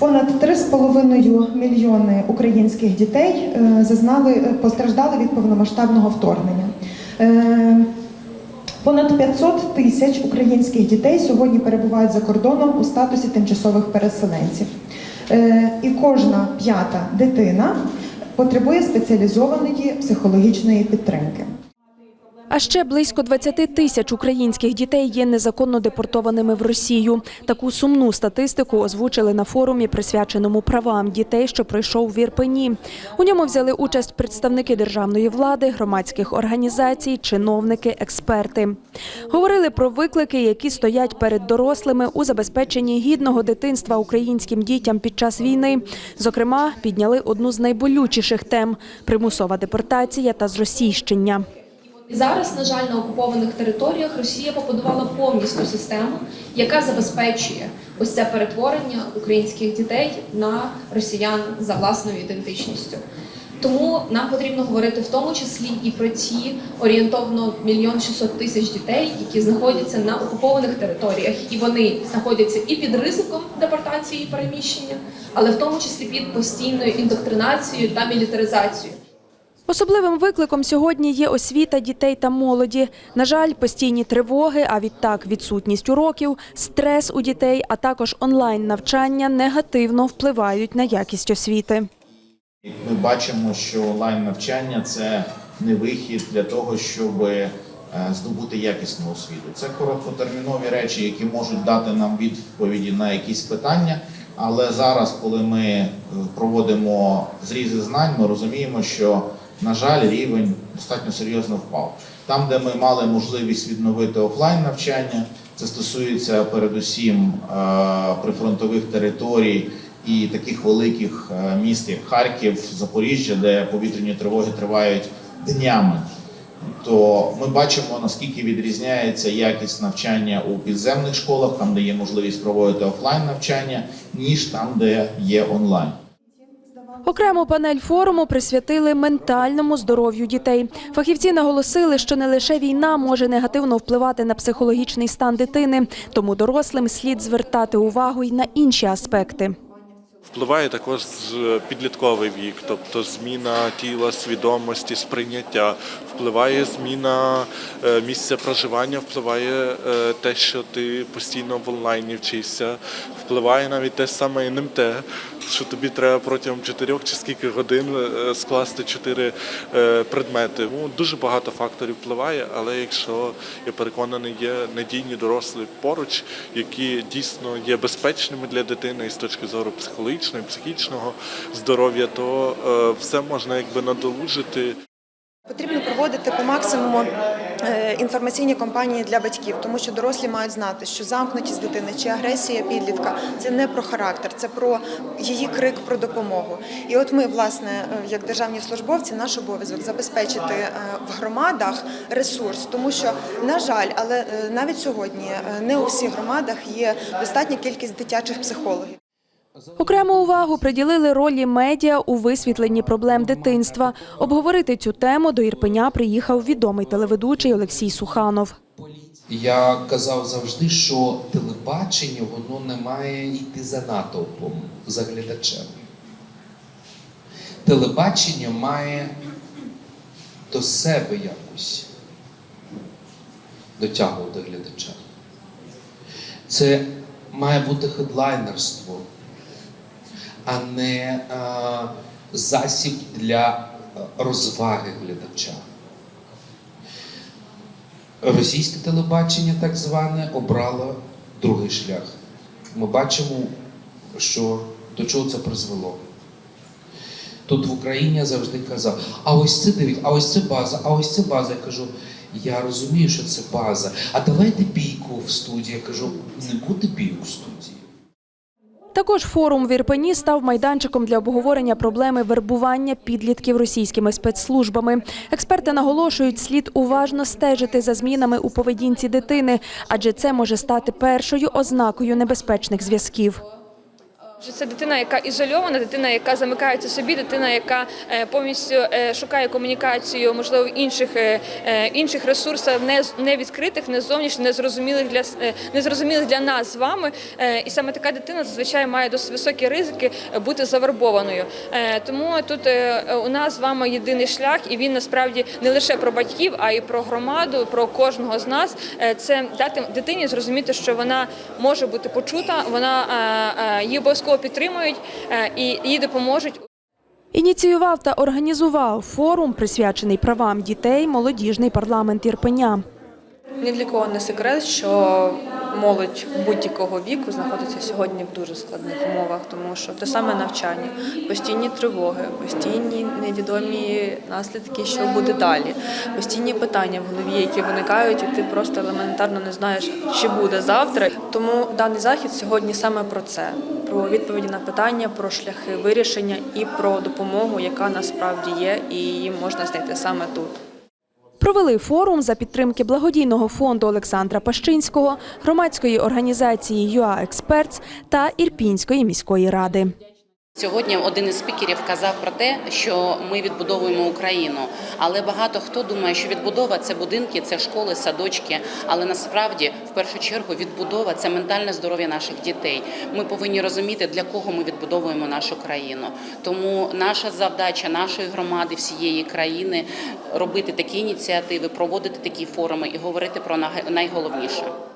Понад 3,5 мільйони українських дітей е, зазнали е, постраждали від повномасштабного вторгнення. Е, Понад 500 тисяч українських дітей сьогодні перебувають за кордоном у статусі тимчасових переселенців. І кожна п'ята дитина потребує спеціалізованої психологічної підтримки. А ще близько 20 тисяч українських дітей є незаконно депортованими в Росію. Таку сумну статистику озвучили на форумі, присвяченому правам дітей, що пройшов в Ірпені. У ньому взяли участь представники державної влади, громадських організацій, чиновники, експерти. Говорили про виклики, які стоять перед дорослими у забезпеченні гідного дитинства українським дітям під час війни. Зокрема, підняли одну з найболючіших тем примусова депортація та зросійщення. І зараз, на жаль, на окупованих територіях Росія побудувала повністю систему, яка забезпечує ось це перетворення українських дітей на росіян за власною ідентичністю. Тому нам потрібно говорити в тому числі і про ті орієнтовно мільйон 600 тисяч дітей, які знаходяться на окупованих територіях, і вони знаходяться і під ризиком депортації і переміщення, але в тому числі під постійною індоктринацією та мілітаризацією. Особливим викликом сьогодні є освіта дітей та молоді. На жаль, постійні тривоги, а відтак відсутність уроків, стрес у дітей, а також онлайн навчання негативно впливають на якість освіти. Ми бачимо, що онлайн навчання це не вихід для того, щоб е, здобути якісну освіту. Це короткотермінові речі, які можуть дати нам відповіді на якісь питання. Але зараз, коли ми е, проводимо зрізи знань, ми розуміємо, що на жаль, рівень достатньо серйозно впав. Там, де ми мали можливість відновити офлайн навчання, це стосується передусім е, прифронтових територій і таких великих е, міст, як Харків, Запоріжжя, де повітряні тривоги тривають днями. То ми бачимо наскільки відрізняється якість навчання у підземних школах, там де є можливість проводити офлайн навчання, ніж там, де є онлайн. Окрему панель форуму присвятили ментальному здоров'ю дітей. Фахівці наголосили, що не лише війна може негативно впливати на психологічний стан дитини, тому дорослим слід звертати увагу й на інші аспекти. Впливає також підлітковий вік, тобто зміна тіла, свідомості, сприйняття, впливає зміна е, місця проживання, впливає е, те, що ти постійно в онлайні вчишся, впливає навіть те саме НМТ, що тобі треба протягом чотирьох чи скільки годин е, скласти чотири е, предмети. Ну, дуже багато факторів впливає, але якщо я переконаний, є надійні дорослі поруч, які дійсно є безпечними для дитини і з точки зору психологічного і психічного здоров'я, то е, все можна якби надолужити. Потрібно проводити по максимуму інформаційні кампанії для батьків, тому що дорослі мають знати, що замкнутість дитини чи агресія підлітка це не про характер, це про її крик про допомогу. І от ми, власне, е, як державні службовці, наш обов'язок забезпечити е, в громадах ресурс, тому що, на жаль, але е, навіть сьогодні е, не у всіх громадах є достатня кількість дитячих психологів. Окрему увагу приділили ролі медіа у висвітленні проблем дитинства. Обговорити цю тему до Ірпеня приїхав відомий телеведучий Олексій Суханов. Я казав завжди, що телебачення воно не має йти за натовпом, за глядачем. Телебачення має до себе якось дотягувати глядача. Це має бути хедлайнерство, а не а, засіб для розваги глядача. Російське телебачення, так зване, обрало другий шлях. Ми бачимо, що до чого це призвело. Тут в Україні я завжди казав, а ось це дивіться, а ось це база, а ось це база. Я кажу, я розумію, що це база. А давайте бійку в студії. Я кажу, не буде бійку в студії. Також форум в Ірпені став майданчиком для обговорення проблеми вербування підлітків російськими спецслужбами. Експерти наголошують, слід уважно стежити за змінами у поведінці дитини, адже це може стати першою ознакою небезпечних зв'язків. Це дитина, яка ізольована, дитина, яка замикається собі, дитина, яка е, повністю е, шукає комунікацію, можливо, інших е, інших ресурсах, не не відкритих, не зовнішніх, не зрозумілих для незрозумілих для нас з вами. І саме така дитина зазвичай має досить високі ризики бути завербованою. Тому тут у нас з вами єдиний шлях, і він насправді не лише про батьків, а й про громаду, про кожного з нас. Це дати дитині зрозуміти, що вона може бути почута, вона її обов'язково підтримують е, і їй допоможуть. Ініціював та організував форум, присвячений правам дітей, молодіжний парламент Ірпеня. Ні для кого не секрет, що молодь будь-якого віку знаходиться сьогодні в дуже складних умовах, тому що те саме навчання, постійні тривоги, постійні невідомі наслідки, що буде далі, постійні питання в голові, які виникають, і ти просто елементарно не знаєш, чи буде завтра. Тому даний захід сьогодні саме про це: про відповіді на питання, про шляхи вирішення і про допомогу, яка насправді є, і її можна знайти саме тут. Провели форум за підтримки благодійного фонду Олександра Пащинського, громадської організації ЮА Експертс та Ірпінської міської ради. Сьогодні один із спікерів казав про те, що ми відбудовуємо Україну, але багато хто думає, що відбудова це будинки, це школи, садочки. Але насправді, в першу чергу, відбудова це ментальне здоров'я наших дітей. Ми повинні розуміти, для кого ми відбудовуємо нашу країну. Тому наша завдача нашої громади, всієї країни робити такі ініціативи, проводити такі форуми і говорити про най- найголовніше.